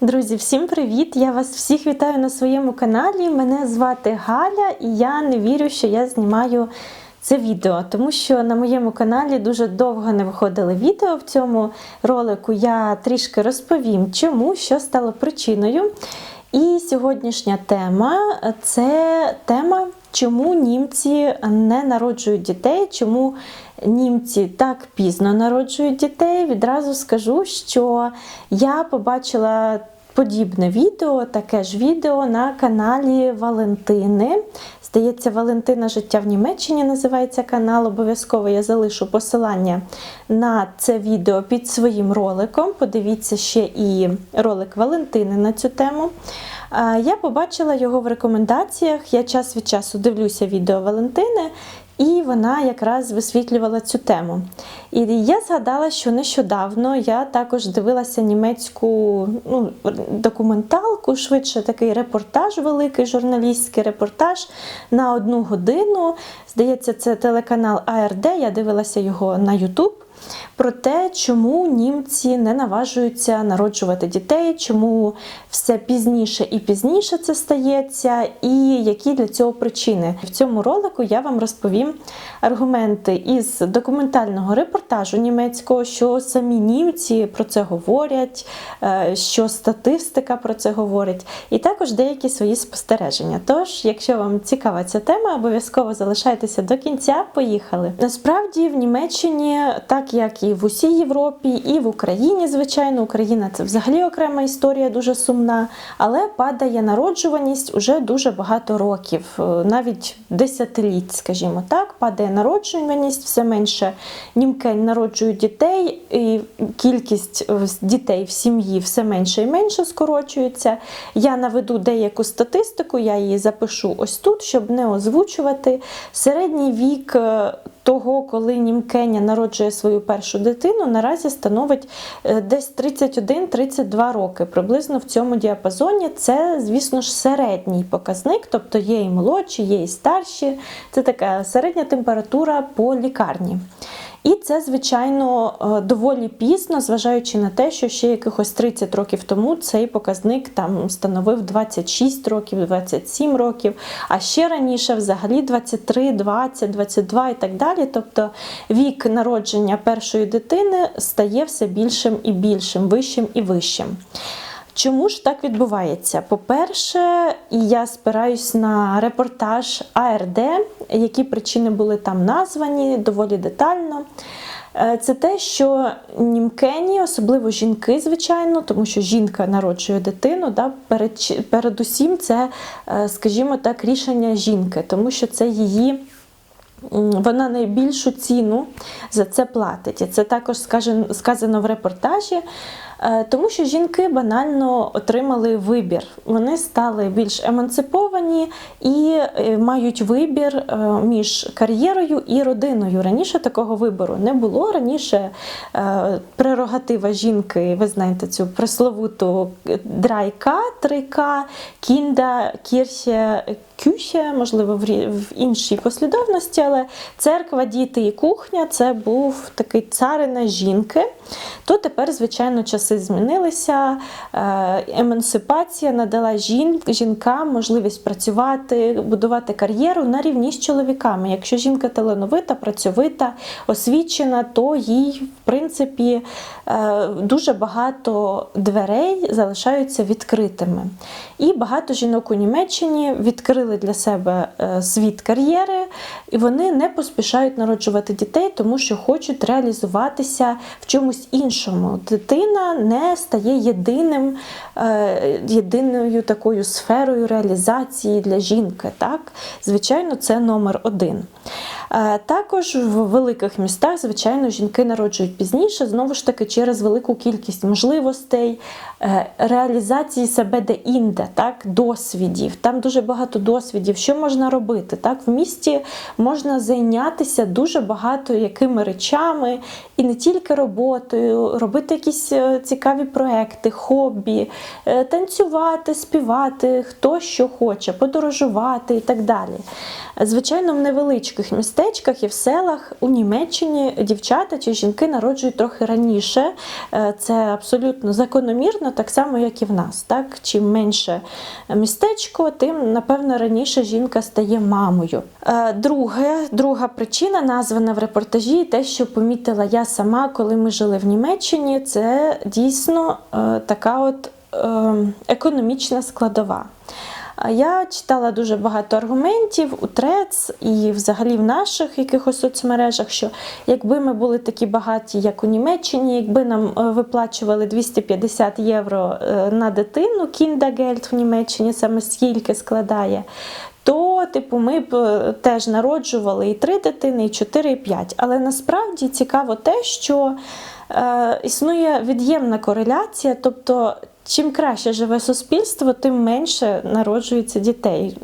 Друзі, всім привіт! Я вас всіх вітаю на своєму каналі. Мене звати Галя, і я не вірю, що я знімаю це відео, тому що на моєму каналі дуже довго не виходили відео. В цьому ролику я трішки розповім, чому, що стало причиною. І сьогоднішня тема це тема, чому німці не народжують дітей, чому німці так пізно народжують дітей. Відразу скажу, що я побачила подібне відео, таке ж відео на каналі Валентини. Здається, Валентина Життя в Німеччині називається канал. Обов'язково я залишу посилання на це відео під своїм роликом. Подивіться ще і ролик Валентини на цю тему. Я побачила його в рекомендаціях. Я час від часу дивлюся відео Валентини, і вона якраз висвітлювала цю тему. І я згадала, що нещодавно я також дивилася німецьку ну, документалку, швидше такий репортаж, великий журналістський репортаж на одну годину. Здається, це телеканал АРД. Я дивилася його на Ютуб. Про те, чому німці не наважуються народжувати дітей, чому все пізніше і пізніше це стається, і які для цього причини. В цьому ролику я вам розповім аргументи із документального репортажу німецького, що самі німці про це говорять, е, що статистика про це говорить, і також деякі свої спостереження. Тож, якщо вам цікава ця тема, обов'язково залишайтеся до кінця. Поїхали. Насправді в Німеччині, так як і в усій Європі, і в Україні, звичайно, Україна це взагалі окрема історія, дуже сумна, але падає народжуваність уже дуже багато років, е, навіть десятиліть, скажімо так, падає народжуваність, все менше німкень народжують дітей, і кількість е, дітей в сім'ї все менше і менше скорочується. Я наведу деяку статистику, я її запишу ось тут, щоб не озвучувати. Середній вік е, того, коли німкеня народжує свою першу дитину, наразі становить е, десь 31-32 роки. Приблизно в цьому діапазоні це, звісно ж, середній показник, тобто є і молодші, є і старші. Це така середня температура по лікарні. І це, звичайно, е, доволі пізно, зважаючи на те, що ще якихось 30 років тому цей показник там становив 26 років, 27 років, а ще раніше взагалі 23, 20, 22 і так далі. Тобто вік народження першої дитини стає все більшим і більшим, вищим і вищим. Чому ж так відбувається? По-перше, я спираюсь на репортаж АРД, які причини були там названі доволі детально. Е, це те, що німкені, особливо жінки, звичайно, тому що жінка народжує дитину, да, перед, передусім це, е, скажімо так, рішення жінки, тому що це її. Вона найбільшу ціну за це платить. І це також сказано в репортажі. Е, тому що жінки банально отримали вибір. Вони стали більш емансиповані і е, мають вибір е, між кар'єрою і родиною. Раніше такого вибору не було. Раніше прерогатива жінки, ви знаєте, цю пресловуту драйка, трика, кінда, кірхе, кюхе, можливо, в іншій послідовності, але церква, діти і кухня це був такий царина жінки. То тепер, звичайно, часи змінилися. Е, емансипація надала жінкам можливість працювати, будувати кар'єру на рівні з чоловіками. Якщо жінка талановита, працьовита, освічена, то їй, в принципі, е, дуже багато дверей залишаються відкритими. І багато жінок у Німеччині відкрили для себе е, світ кар'єри, і вони не поспішають народжувати дітей, тому що хочуть реалізуватися в чомусь іншому. Дитина не стає єдиним, е, єдиною такою сферою реалізації для жінки. Так? Звичайно, це номер один. Е, також в великих містах, звичайно, жінки народжують пізніше, знову ж таки, через велику кількість можливостей, е, реалізації себе де-інде, так, досвідів. Там дуже багато досвідів, що можна робити. Так? В місті можна зайнятися дуже багато якими речами, і не тільки роботою, робити якісь е, цікаві проекти, хобі, танцювати, співати, хто що хоче, подорожувати і так далі. Звичайно, в невеличких містах містечках і в селах у Німеччині дівчата чи жінки народжують трохи раніше. Е, Це абсолютно закономірно, так само, як і в нас. Так? Чим менше містечко, тим, напевно, раніше жінка стає мамою. Е, Друге, друга причина, названа в репортажі, те, що помітила я сама, коли ми жили в Німеччині, це дійсно е, така от е, економічна складова. Я читала дуже багато аргументів у Трец і взагалі в наших якихось соцмережах, що якби ми були такі багаті, як у Німеччині, якби нам е, виплачували 250 євро е, на дитину, кіндагельд в Німеччині саме стільки складає. То, типу, ми б е, теж народжували і три дитини, і чотири, і п'ять. Але насправді цікаво те, що існує від'ємна кореляція, тобто чим краще живе суспільство, тим менше народжується дітей.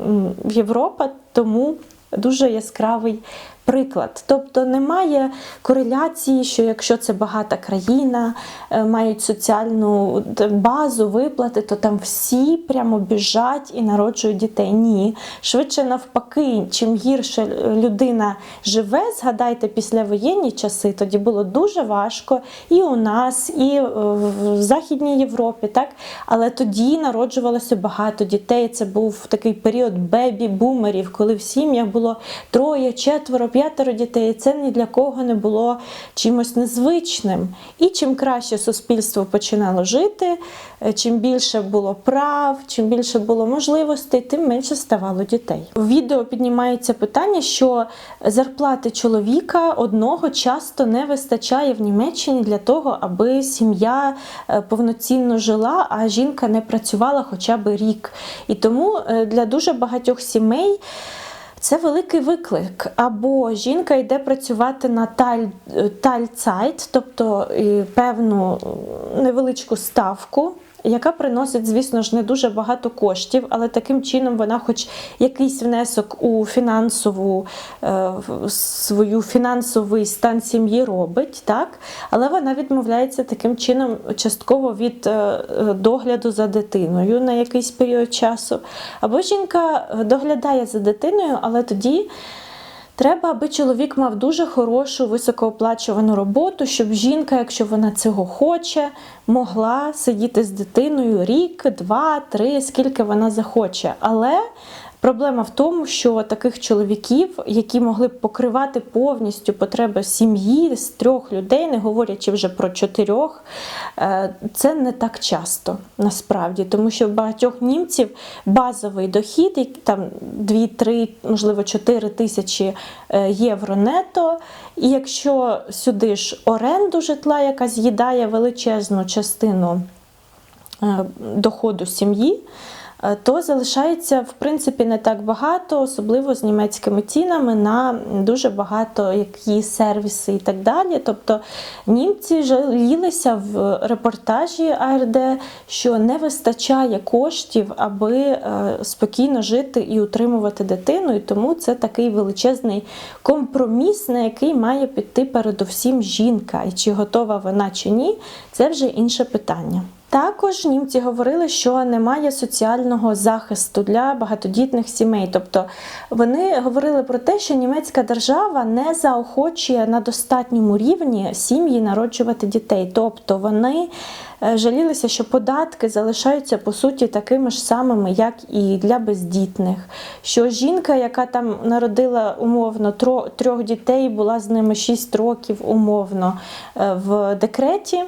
Європа тому дуже яскравий приклад. Тобто немає кореляції, що якщо це багата країна, е, мають соціальну базу, виплати, то там всі прямо біжать і народжують дітей. Ні. Швидше навпаки, чим гірше людина живе, згадайте післявоєнні часи, тоді було дуже важко і у нас, і е, в Західній Європі, так? Але тоді народжувалося багато дітей. Це був такий період бебі-бумерів, коли в сім'ях було троє, четверо, п'ятеро дітей. Це ні для кого не було чимось незвичним. І чим краще суспільство починало жити, е, чим більше було прав, чим більше було можливостей, тим менше ставало дітей. В відео піднімається питання, що зарплати чоловіка одного часто не вистачає в Німеччині для того, аби сім'я е, повноцінно жила, а жінка не працювала хоча б рік. І тому е, для дуже багатьох сімей. Це великий виклик. Або жінка йде працювати на таль, тальцайт, тобто е, певну е, невеличку ставку, яка приносить, звісно ж, не дуже багато коштів, але таким чином вона, хоч якийсь внесок у фінансову е, свою фінансовий стан сім'ї робить, так? але вона відмовляється таким чином частково від е, догляду за дитиною на якийсь період часу. Або жінка доглядає за дитиною, але тоді. Треба, аби чоловік мав дуже хорошу високооплачувану роботу, щоб жінка, якщо вона цього хоче, могла сидіти з дитиною рік, два, три, скільки вона захоче. Але проблема в тому, що таких чоловіків, які могли б покривати повністю потреби сім'ї з трьох людей, не говорячи вже про чотирьох, е, це не так часто насправді, тому що в багатьох німців базовий дохід, там 2-3, можливо 4 тисячі е, євро нето. І якщо сюди ж оренду житла, яка з'їдає величезну частину е, доходу сім'ї, то залишається в принципі не так багато, особливо з німецькими цінами на дуже багато які сервіси і так далі. Тобто німці жалілися в репортажі АРД, що не вистачає коштів, аби е, спокійно жити і утримувати дитину. І тому це такий величезний компроміс, на який має піти передовсім жінка. І чи готова вона чи ні, це вже інше питання. Також німці говорили, що немає соціального захисту для багатодітних сімей. Тобто вони говорили про те, що німецька держава не заохочує на достатньому рівні сім'ї народжувати дітей. Тобто вони е, жалілися, що податки залишаються по суті такими ж самими, як і для бездітних. Що жінка, яка там народила умовно трьох дітей, була з ними 6 років умовно е, в декреті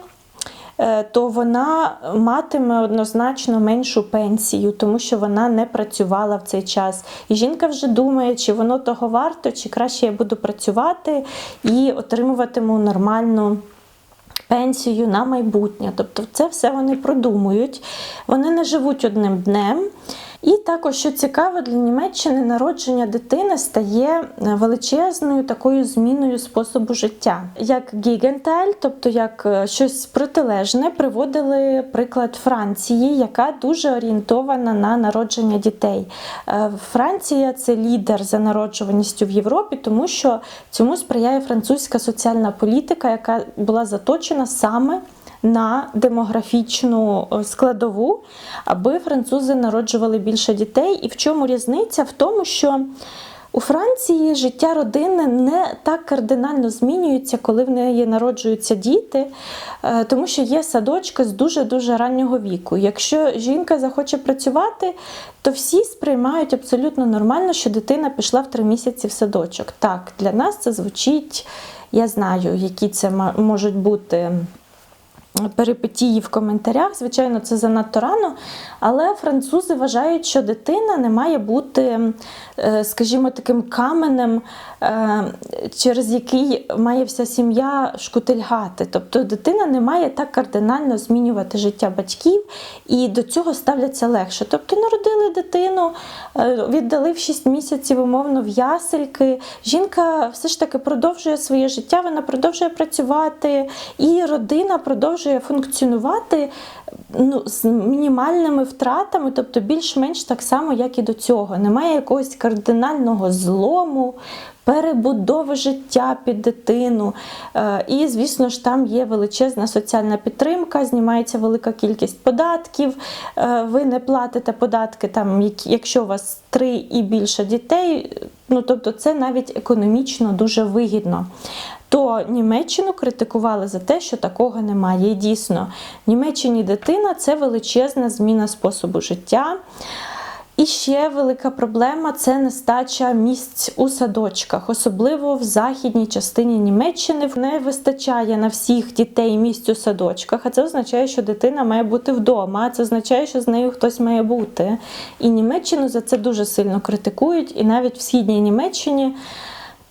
то вона матиме однозначно меншу пенсію, тому що вона не працювала в цей час. І жінка вже думає, чи воно того варто, чи краще я буду працювати і отримуватиму нормальну. Пенсію на майбутнє, тобто це все вони продумують, вони не живуть одним днем. І також, що цікаво, для Німеччини народження дитини стає е, величезною такою зміною способу життя. Як Гігенталь, тобто як е, щось протилежне, приводили приклад Франції, яка дуже орієнтована на народження дітей. Е, Франція це лідер за народжуваністю в Європі, тому що цьому сприяє французька соціальна політика, яка була заточена саме на демографічну е, складову, аби французи народжували більше дітей. І в чому різниця? В тому, що У Франції життя родини не так кардинально змінюється, коли в неї народжуються діти, е, тому що є садочки з дуже-дуже раннього віку. Якщо жінка захоче працювати, то всі сприймають абсолютно нормально, що дитина пішла в три місяці в садочок. Так, для нас це звучить, я знаю, які це можуть бути перипетії в коментарях. Звичайно, це занадто рано, але французи вважають, що дитина не має бути, е, скажімо, таким каменем, е, через який має вся сім'я шкутильгати. Тобто дитина не має так кардинально змінювати життя батьків, і до цього ставляться легше. Тобто народили дитину, е, віддали в 6 місяців умовно в ясельки. Жінка все ж таки продовжує своє життя, вона продовжує працювати, і родина продовжує функціонувати ну, з мінімальними втратами, тобто більш-менш так само, як і до цього. Немає якогось кардинального злому. Перебудови життя під дитину. Е, І, звісно ж, там є величезна соціальна підтримка, знімається велика кількість податків. Е, Ви не платите податки, там, якщо у вас три і більше дітей, ну тобто це навіть економічно дуже вигідно. То Німеччину критикували за те, що такого немає. І дійсно, в Німеччині дитина це величезна зміна способу життя. І ще велика проблема це нестача місць у садочках, особливо в західній частині Німеччини. Не вистачає на всіх дітей місць у садочках, а це означає, що дитина має бути вдома. а Це означає, що з нею хтось має бути. І Німеччину за це дуже сильно критикують, і навіть в східній Німеччині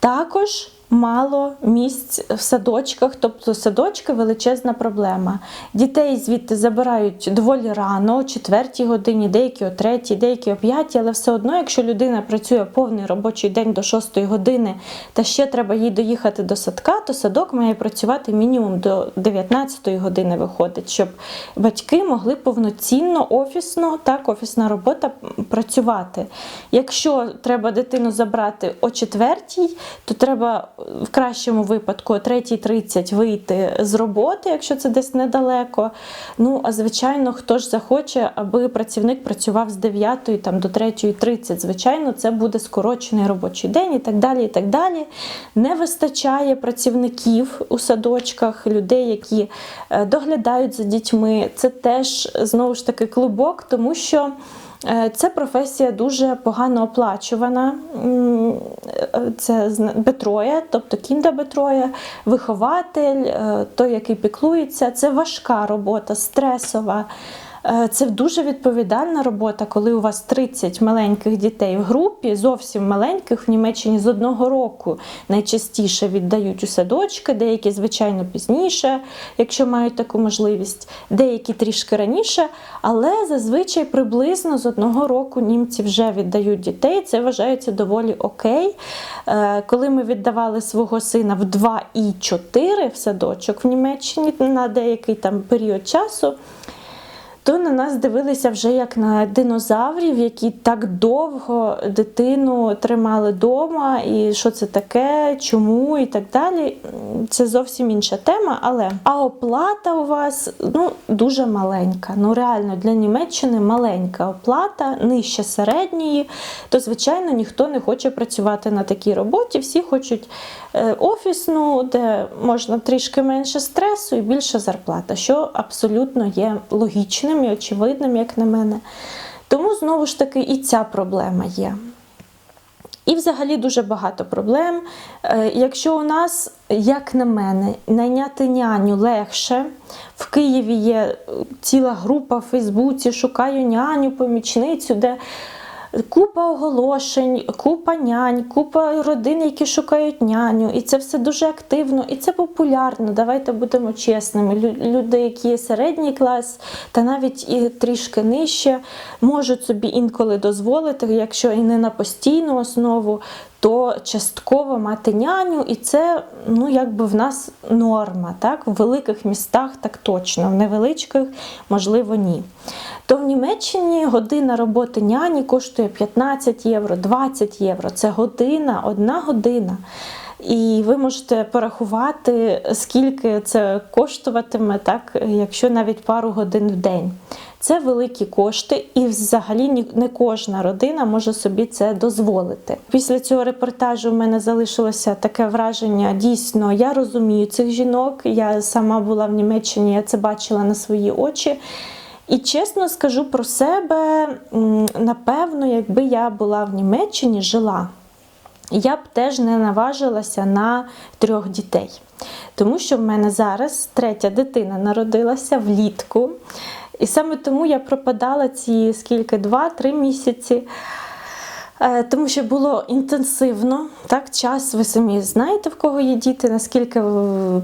також. Мало місць в садочках, тобто садочки величезна проблема. Дітей звідти забирають доволі рано, о 4 годині, деякі о 3, деякі о 5, але все одно, якщо людина працює повний робочий день до 6 години та ще треба їй доїхати до садка, то садок має працювати мінімум до 19 години виходить, щоб батьки могли повноцінно офісно, так, офісна робота працювати. Якщо треба дитину забрати о 4, то треба в кращому випадку о 3.30 вийти з роботи, якщо це десь недалеко. Ну, а звичайно, хто ж захоче, аби працівник працював з 9 там, до 3.30. Звичайно, це буде скорочений робочий день і так далі. і так далі. Не вистачає працівників у садочках, людей, які е, доглядають за дітьми. Це теж знову ж таки клубок, тому що. Е, Це професія дуже погано оплачувана. Е, Це бетроя, тобто кінда бетроя, вихователь, е, той, який піклується. Це важка робота, стресова. Е, Це дуже відповідальна робота, коли у вас 30 маленьких дітей в групі, зовсім маленьких в Німеччині з одного року найчастіше віддають у садочки, деякі, звичайно, пізніше, якщо мають таку можливість, деякі трішки раніше, але зазвичай приблизно з одного року німці вже віддають дітей. Це вважається доволі окей. Е, Коли ми віддавали свого сина в 2 і 4 в садочок в Німеччині на деякий там період часу то на нас дивилися вже як на динозаврів, які так довго дитину тримали вдома, і що це таке, чому і так далі. Це зовсім інша тема. Але а оплата у вас ну, дуже маленька. Ну реально для Німеччини маленька оплата, нижче середньої. То, звичайно, ніхто не хоче працювати на такій роботі. Всі хочуть е, офісну, де можна трішки менше стресу і більша зарплата, що абсолютно є логічним і очевидним, як на мене. Тому знову ж таки і ця проблема є. І взагалі дуже багато проблем. Е, Якщо у нас, як на мене, найняти няню легше, в Києві є ціла група в Фейсбуці, шукаю няню, помічницю, де купа оголошень, купа нянь, купа родин, які шукають няню. І це все дуже активно, і це популярно. Давайте будемо чесними. Лю- Люди, які є середній клас, та навіть і трішки нижче, можуть собі інколи дозволити, якщо і не на постійну основу, то частково мати няню, і це ну якби в нас норма. Так? В великих містах так точно, в невеличких, можливо, ні. То в Німеччині година роботи няні коштує 15 євро, 20 євро. Це година, одна година. І ви можете порахувати, скільки це коштуватиме, так, якщо навіть пару годин в день. Це великі кошти, і взагалі не кожна родина може собі це дозволити. Після цього репортажу в мене залишилося таке враження. Дійсно, я розумію цих жінок. Я сама була в Німеччині, я це бачила на свої очі. І чесно скажу про себе, напевно, якби я була в Німеччині, жила, я б теж не наважилася на трьох дітей. Тому що в мене зараз третя дитина народилася влітку. І саме тому я пропадала ці скільки, два-три місяці. Е, Тому що було інтенсивно, так, час, ви самі знаєте, в кого є діти, наскільки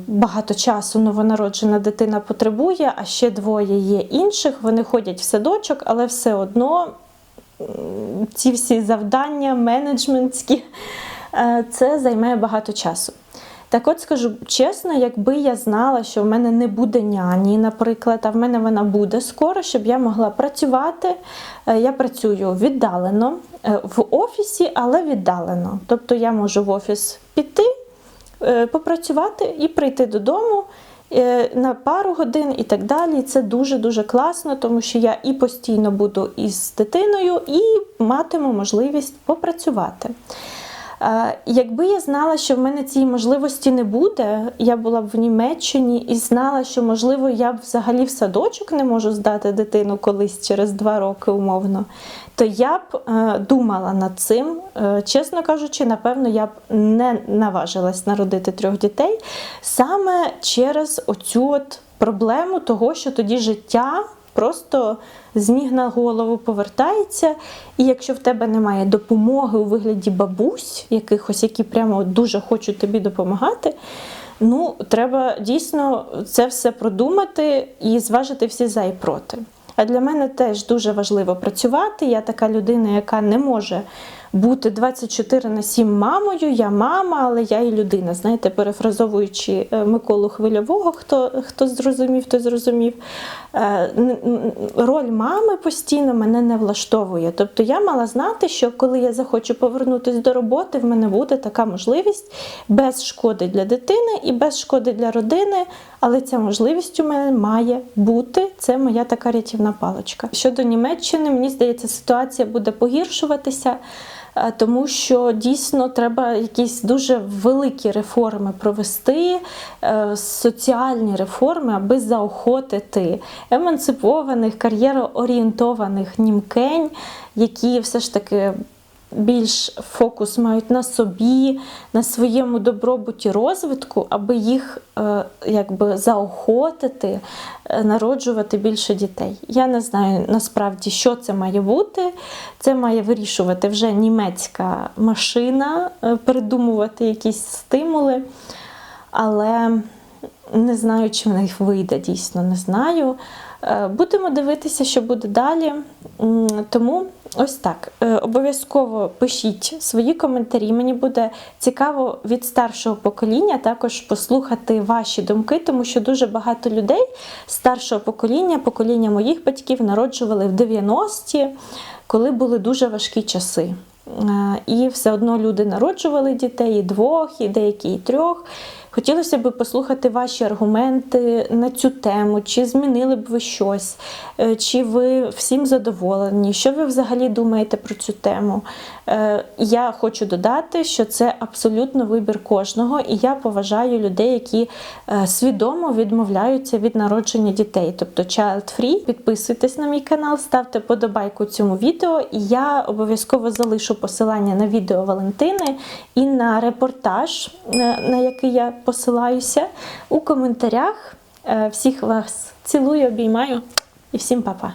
багато часу новонароджена дитина потребує, а ще двоє є інших. Вони ходять в садочок, але все одно ці всі завдання менеджментські, е, це займає багато часу. Так от скажу чесно, якби я знала, що в мене не буде няні, наприклад, а в мене вона буде скоро, щоб я могла працювати. Е, Я працюю віддалено е, в офісі, але віддалено. Тобто я можу в офіс піти, е, попрацювати і прийти додому на пару годин і так далі. Це дуже-дуже класно, тому що я і постійно буду із дитиною, і матиму можливість попрацювати. Е, Якби я знала, що в мене цієї можливості не буде, я була б в Німеччині і знала, що можливо я б взагалі в садочок не можу здати дитину колись через два роки умовно, то я б е, думала над цим. Е, Чесно кажучи, напевно, я б не наважилась народити трьох дітей саме через оцю от проблему того, що тоді життя просто з ніг на голову повертається. І якщо в тебе немає допомоги у вигляді бабусь, якихось, які прямо дуже хочуть тобі допомагати. Ну, треба дійсно це все продумати і зважити всі за і проти. А для мене теж дуже важливо працювати. Я така людина, яка не може бути 24 на 7 мамою. Я мама, але я і людина. Знаєте, перефразовуючи е, Миколу Хвильового, хто, хто зрозумів, той зрозумів. Е, Роль мами постійно мене не влаштовує. Тобто я мала знати, що коли я захочу повернутися до роботи, в мене буде така можливість без шкоди для дитини і без шкоди для родини. Але ця можливість у мене має бути. Це моя така рятівна паличка. Щодо Німеччини, мені здається, ситуація буде погіршуватися. Е, Тому що дійсно треба якісь дуже великі реформи провести, е, соціальні реформи, аби заохотити емансипованих, кар'єроорієнтованих німкень, які все ж таки більш фокус мають на собі, на своєму добробуті розвитку, аби їх е, якби заохотити, е, народжувати більше дітей. Я не знаю насправді, що це має бути. Це має вирішувати вже німецька машина, е, придумувати якісь стимули. Але не знаю, чи в них вийде, дійсно не знаю. Будемо дивитися, що буде далі. Тому ось так. Е, Обов'язково пишіть свої коментарі. Мені буде цікаво від старшого покоління також послухати ваші думки, тому що дуже багато людей старшого покоління, покоління моїх батьків, народжували в 90-ті, коли були дуже важкі часи. Е, І все одно люди народжували дітей і двох, і деякі і трьох. Хотілося б послухати ваші аргументи на цю тему, чи змінили б ви щось, е, чи ви всім задоволені, що ви взагалі думаєте про цю тему. Е, Я хочу додати, що це абсолютно вибір кожного, і я поважаю людей, які е, свідомо відмовляються від народження дітей, тобто child free. Підписуйтесь на мій канал, ставте подобайку цьому відео, і я обов'язково залишу посилання на відео Валентини і на репортаж, на який я посилаюся, у коментарях. Е, Всіх вас цілую, обіймаю і всім па-па!